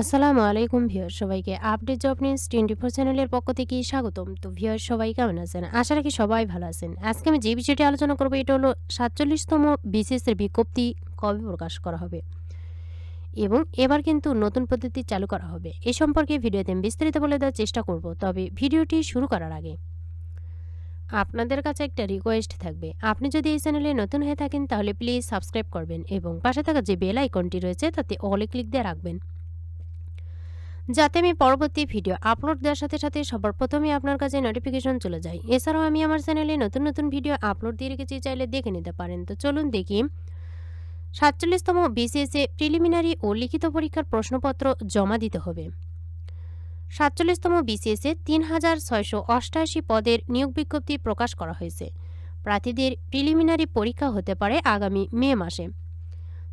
আসসালামু আলাইকুম ভিউয়ার সবাইকে update job news twenty four চ্যানেলের পক্ষ থেকে স্বাগতম। তো ভিউয়ার সবাই কেমন আছেন? আশা রাখি সবাই ভালো আছেন। আজকে আমি যে বিষয়টি আলোচনা করব, এটা হলো সাতচল্লিশতম বিসিএসের বিজ্ঞপ্তি কবে প্রকাশ করা হবে? এবং এবার কিন্তু নতুন পদ্ধতি চালু করা হবে। এ সম্পর্কে ভিডিওতে আমি বিস্তারিত বলে দেওয়ার চেষ্টা করব, তবে ভিডিওটি শুরু করার আগে আপনাদের কাছে একটা রিকোয়েস্ট থাকবে। আপনি যদি এই চ্যানেলে নতুন হয়ে থাকেন, তাহলে প্লিজ সাবস্ক্রাইব করবেন এবং পাশে থাকা যে বেল আইকনটি রয়েছে, তাতে অলে ক্লিক দিয়ে রাখবেন। যাতে আমি পরবর্তী ভিডিও আপলোড দেওয়ার সাথে সাথে সবার প্রথমে আপনার কাছে নোটিফিকেশন চলে যায়। এছাড়াও আমি আমার চ্যানেলে নতুন নতুন ভিডিও আপলোড দিয়ে রেখেছি, চাইলে দেখে নিতে পারেন। তো চলুন দেখি। সাতচল্লিশতম বিসিএসএ প্রিলিমিনারি ও লিখিত পরীক্ষার প্রশ্নপত্র জমা দিতে হবে। সাতচল্লিশতম বিসিএসএ তিন হাজার ছয়শো অষ্টাশি পদের নিয়োগ বিজ্ঞপ্তি প্রকাশ করা হয়েছে। প্রার্থীদের প্রিলিমিনারি পরীক্ষা হতে পারে আগামী মে মাসে।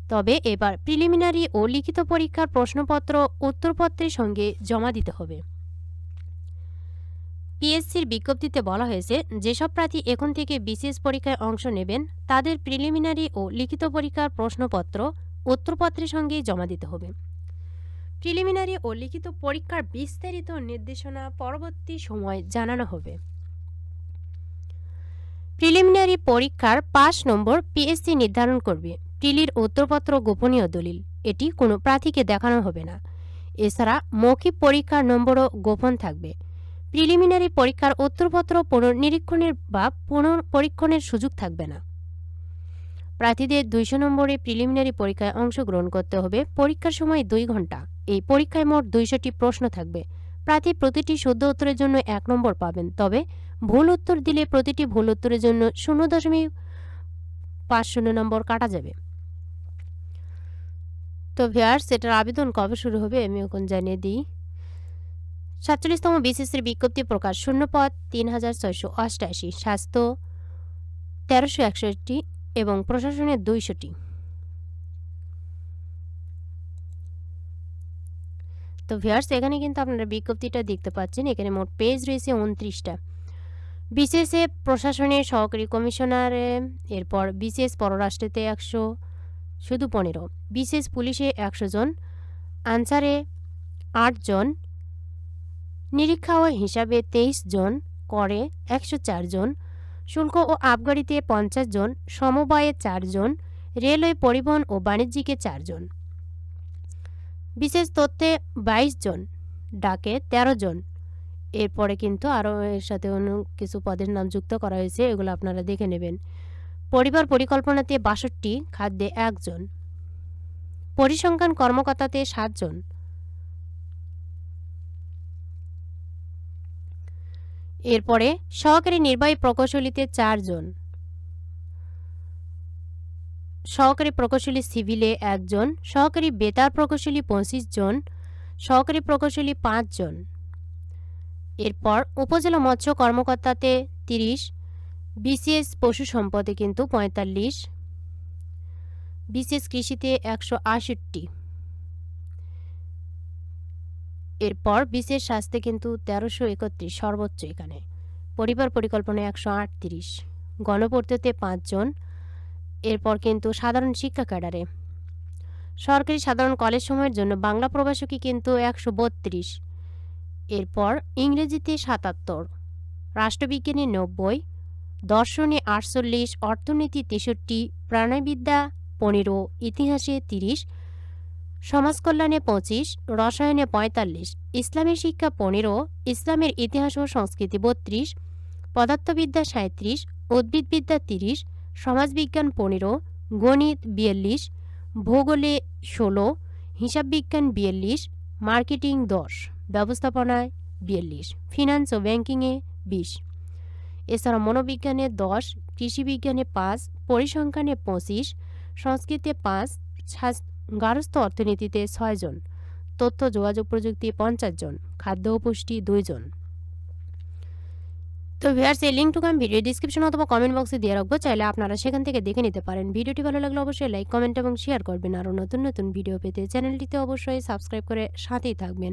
তবে এবার প্রিলিমিনারি ও লিখিত পরীক্ষার প্রশ্নপত্র উত্তরপত্রের সঙ্গে জমা দিতে হবে। পিএসসির বিজ্ঞপ্তিতে বলা হয়েছে, যেসব প্রার্থী এখন থেকে বিসিএস পরীক্ষায় অংশ নেবেন, তাদের প্রিলিমিনারি ও লিখিত পরীক্ষার প্রশ্নপত্র, উত্তরপত্রের সঙ্গেই জমা দিতে হবে। প্রিলিমিনারি ও লিখিত পরীক্ষার বিস্তারিত নির্দেশনা পরবর্তী সময় জানানো হবে। প্রিলিমিনারি পরীক্ষার পাঁচ নম্বর পিএসসি নির্ধারণ করবে। প্রিলির উত্তরপত্র গোপনীয় দলিল। এটি কোনো প্রার্থীকে দেখানো হবে না। এছাড়া মৌখিক পরীক্ষার নম্বরও গোপন থাকবে। প্রিলিমিনারি পরীক্ষার উত্তরপত্র পুনর্নিরীক্ষণের বা পুনঃপরীক্ষণের সুযোগ থাকবে না। প্রার্থীদের দুইশো নম্বরে প্রিলিমিনারি পরীক্ষায় অংশগ্রহণ করতে হবে। পরীক্ষার সময় দুই ঘণ্টা। এই পরীক্ষায় মোট দুইশোটি প্রশ্ন থাকবে। প্রার্থী প্রতিটি শুদ্ধ উত্তরের জন্য এক নম্বর পাবেন। তবে ভুল উত্তর দিলে প্রতিটি ভুল উত্তরের জন্য শূন্য দশমিক পাঁচ শূন্য নম্বর কাটা যাবে। তো ভিয়ার্স এটার আবেদন কবে শুরু হবে আমি এখন জানিয়ে দিই। সাতচল্লিশতম বিসিসির বিজ্ঞপ্তি প্রকাশ, শূন্যপদ তিন হাজার ছয়শো অষ্টাশি, স্বাস্থ্য তেরোশো একষট্টি এবং প্রশাসনের দুইশোটি। তো ভিয়ার্স এখানে কিন্তু আপনারা বিজ্ঞপ্তিটা দেখতে পাচ্ছেন, এখানে মোট পেজ রয়েছে উনত্রিশটা। বিসিএসএ প্রশাসনের সহকারী কমিশনারে, এরপর বিসিএস পররাষ্ট্রেতে একশো শুধু পনেরো। বিশেষ পুলিশে একশো জন, আনসারে আটজন নিরীক্ষা ও হিসাবে তেইশ জন, করে একশো চার জন, শুল্ক ও আবগাড়িতে পঞ্চাশ জন, সমবায়ে চারজন রেলওয়ে পরিবহন ও বাণিজ্যিকে চারজন বিশেষ তথ্যে বাইশ জন, ডাকে ১৩ জন। এরপরে কিন্তু আরও এর সাথে অন্য কিছু পদের নাম যুক্ত করা হয়েছে, এগুলো আপনারা দেখে নেবেন। পরিবার পরিকল্পনাতে বাষট্টি, খাদ্যে একজন। পরিসংখ্যান কর্মকর্তাতে সাতজন। এরপরে সহকারী নির্বাহী প্রকৌশলীতে চারজন। সহকারী প্রকৌশলী সিভিলে একজন, সহকারী বেতার প্রকৌশলী পঁচিশ জন, সহকারী প্রকৌশলী পাঁচজন। এরপর উপজেলা মৎস্য কর্মকর্তাতে তিরিশ বিসিএস পশু সম্পদে কিন্তু পঁয়তাল্লিশ। বিসিএস কৃষিতে একশো আষট্টি এরপর বিশেষ স্বাস্থ্যে কিন্তু তেরোশো একত্রিশ, সর্বোচ্চ এখানে। পরিবার পরিকল্পনা একশো আটত্রিশ। গণপূর্ততে পাঁচজন। এরপর কিন্তু সাধারণ শিক্ষা ক্যাডারে। সরকারি সাধারণ কলেজ সময়ের জন্য বাংলা প্রবাসকী কিন্তু একশো বত্রিশ। এরপর ইংরেজিতে সাতাত্তর। রাষ্ট্রবিজ্ঞানে নব্বই। দর্শনে আটচল্লিশ, অর্থনীতি তেষট্টি, প্রাণবিদ্যা পনেরো, ইতিহাসে তিরিশ, সমাজকল্যাণে পঁচিশ, রসায়নে পঁয়তাল্লিশ, ইসলামের শিক্ষা পনেরো, ইসলামের ইতিহাস ও সংস্কৃতি বত্রিশ, পদার্থবিদ্যা সাঁত্রিশ উদ্ভিদবিদ্যা তিরিশ, সমাজবিজ্ঞান পনেরো, গণিত বিয়াল্লিশ, ভূগোলে ষোলো, হিসাববিজ্ঞান বিয়াল্লিশ, মার্কেটিং দশ, ব্যবস্থাপনায় বিয়াল্লিশ, ফিনান্স ও ব্যাংকিংয়ে বিশ। এছাড়া মনোবিজ্ঞানে দশ, কৃষিবিজ্ঞানে পাঁচ, পরিসংখ্যানে পঁচিশ, সংস্কৃতে পাঁচ গার্হস্থ্য অর্থনীতিতে ছয়জন তথ্য, যোগাযোগ প্রযুক্তি পঞ্চাশ জন, খাদ্য ও পুষ্টি দুইজন তো ভিয়ার্স এই লিঙ্কটুকু আমি ভিডিও ডিসক্রিপশন অথবা কমেন্ট বক্সে দিয়ে রাখব, চাইলে আপনারা সেখান থেকে দেখে নিতে পারেন। ভিডিওটি ভালো লাগলে অবশ্যই লাইক কমেন্ট এবং শেয়ার করবেন। আরও নতুন নতুন ভিডিও পেতে চ্যানেলটিতে অবশ্যই সাবস্ক্রাইব করে সাথেই থাকবেন।